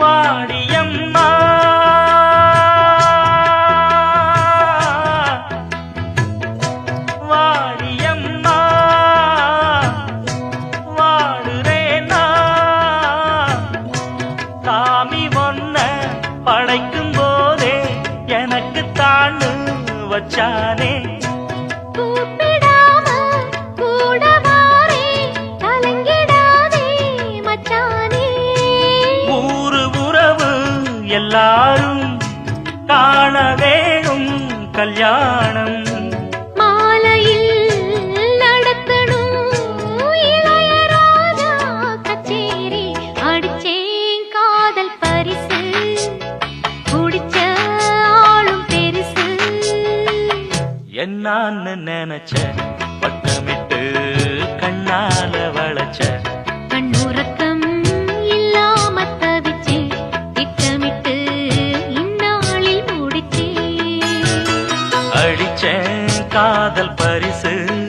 வாடியம்மா வாடியம்மா வாடுறேனா. சாமி ஒன்ன படைக்கும் போதே எனக்கு தாண்டு வச்சானே. எல்லாரும் காண வேணும் கல்யாணம். மாலையில் நடத்தணும். இளையராஜா கச்சேரி அடிச்சேன் காதல் பரிசு. குடிச்ச ஆளும் பெருசு. என்னான்னு நினைச்ச பட்டமிட்டு கண்ணால வளைச்ச. கண்ணுறக்கம் வச்சேன். காதல் பரிசு.